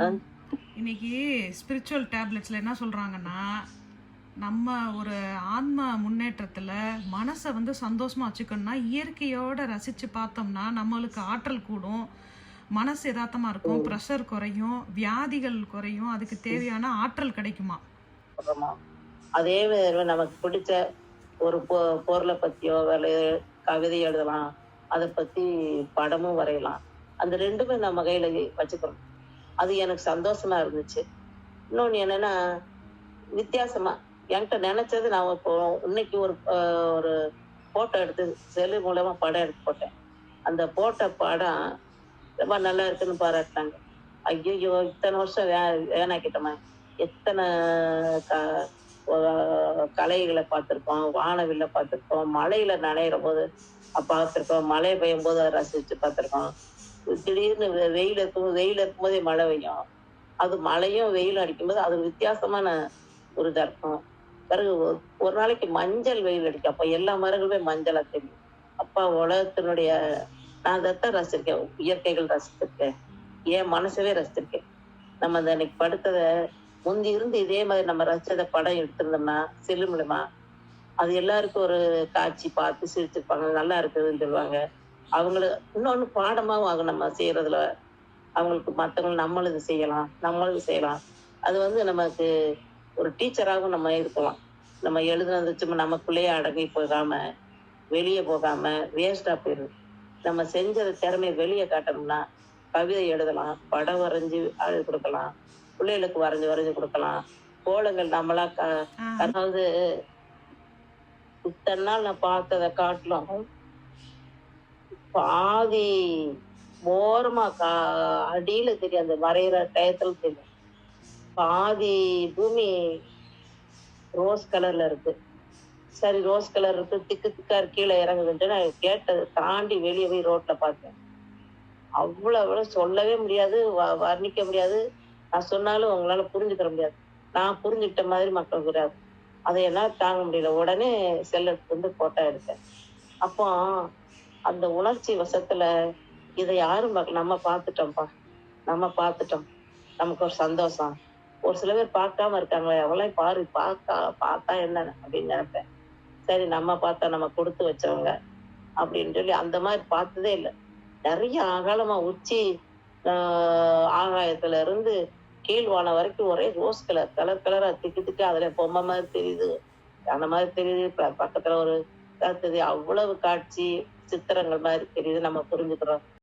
இன்னைக்கு ஸ்பிரிச்சுவல் டேப்லெட்ஸில் என்ன சொல்கிறாங்கன்னா நம்ம ஒரு ஆன்ம முன்னேற்றத்தில் மனசை வந்து சந்தோஷமாக வச்சுக்கணும்னா இயற்கையோட ரசித்து பார்த்தோம்னா நம்மளுக்கு ஆற்றல் கூடும். மனசு யதார்த்தமாக இருக்கும் ப்ரெஷர் குறையும் வியாதிகள் குறையும் அதுக்கு தேவையான ஆற்றல் கிடைக்குமா? அதே நமக்கு பிடிச்ச ஒரு பொ பொருளை பற்றியோ வேலை கவிதை எழுதலாம் அதை பற்றி படமும் வரையலாம். அந்த ரெண்டுமே நம்ம கையில் வச்சுக்கிறோம் அது எனக்கு சந்தோஷமா இருந்துச்சு. இன்னொன்று என்னன்னா வித்தியாசமா என்கிட்ட நினைச்சது நான் இப்போ இன்னைக்கு ஒரு ஒரு போட்டோ எடுத்து செல்லு மூலமா படம் எடுத்து போட்டேன். அந்த போட்ட படம் ரொம்ப நல்லா இருக்குன்னு பாராட்டினாங்க. ஐயோ இத்தனை வருஷம் வே வேணாக்கிட்டோமா. எத்தனை க கலைகளை பார்த்துருக்கோம் வானவில்ல பார்த்துருக்கோம் மலையில நனையிற போது பார்த்துருக்கோம் மழை பெய்யும் போது அதை ரசிச்சு பார்த்துருக்கோம். திடீர்னு வெ- வெயில் இருக்கும் வெயில் இருக்கும்போதே மழை பெய்யும். அது மழையும் வெயிலும் அடிக்கும்போது அது வித்தியாசமான ஒரு இதாக இருக்கும் பிறகு ஒரு- நாளைக்கு மஞ்சள் வெயில் அடிக்கும். அப்போ எல்லா மரங்களுமே மஞ்சளா தெரியும். அப்பா உலகத்தினுடைய நான் அதைத்தான் ரசிச்சிருக்கேன். இயற்கைகள் ரசிச்சிருக்கேன். என் மனசவே ரசிச்சிருக்கேன். நம்ம அந்த அன்னைக்கு படுத்ததை முந்தி இருந்து இதே மாதிரி நம்ம ரசிச்சத படம் எடுத்திருந்தோம்னா செல்லு மூலமா அது எல்லாருக்கும் ஒரு காட்சி பார்த்து சிரிச்சிருப்பாங்க. நல்லா இருக்குதுன்னு சொல்லுவாங்க. அவங்கள இன்னொன்னு பாடமாவும் ஆகும் நம்ம செய்யறதுல. அவங்களுக்கு மற்றவங்க நம்மளும் இது செய்யலாம் நம்மளும் இது செய்யலாம். அது வந்து நமக்கு ஒரு டீச்சராகவும் நம்ம இருக்கலாம். நம்ம எழுதுனது சும்மா நமக்குள்ளேயே அடங்கி போகாம வெளியே போகாம வேஸ்டா போயிடும். நம்ம செஞ்சது திறமையை வெளியே காட்டணும்னா கவிதை எழுதலாம் படம் வரைஞ்சி அழகு கொடுக்கலாம் பிள்ளைகளுக்கு வரைஞ்சு வரைஞ்சு கொடுக்கலாம். கோலங்கள் நம்மளா க அதாவது இத்தனை நாள் நான் பார்த்ததை காட்டிலும் பாதி ஓரமா கா அடியில தெரியும் அந்த வரைகிற டயத்துல தெரியும். பாதி பூமி ரோஸ் கலர்ல இருக்கு. சரி ரோஸ் கலர் இருக்கு திக்கு திக்கா கீழே இறங்குதுன்ட்டு நான் கேட்டதை தாண்டி வெளியே போய் ரோட்ல பார்த்தேன். அவ்வளோ அவ்வளோ சொல்லவே முடியாது வ- வர்ணிக்க முடியாது. நான் சொன்னாலும் உங்களால புரிஞ்சுக்கிற முடியாது. நான் புரிஞ்சுக்கிட்ட மாதிரி மக்கள் கூடாது. அதை என்னால் தாங்க முடியல. உடனே செல்ல வந்து போட்டோ எடுத்தேன். அப்போ அந்த உணர்ச்சி வசத்துல இதை யாரும் நம்ம பார்த்துட்டோம்ப்பா. நம்ம பார்த்துட்டோம். நமக்கு ஒரு சந்தோஷம். ஒரு சில பேர் பார்க்காம இருக்காங்களே அவங்களாம் பாரு பார்க்கா பார்த்தா என்ன அப்படின்னு நினைப்பேன். சரி நம்ம பார்த்தா நம்ம கொடுத்து வச்சவங்க அப்படின்னு சொல்லி அந்த மாதிரி பார்த்ததே இல்லை. நிறைய அகலமா உச்சி ஆகாயத்துல இருந்து கீழ்வான வரைக்கும் ஒரே ரோஸ் கலர் கலர் கலரா திக்கு திக்கு அதுல பொம்மை மாதிரி தெரியுது. அந்த மாதிரி தெரியுது. பக்கத்துல ஒரு கருத்துது அவ்வளவு காட்சி சித்திரங்கள் மாதிரி தெரியுது நம்ம புரிஞ்சுக்கிறோம்.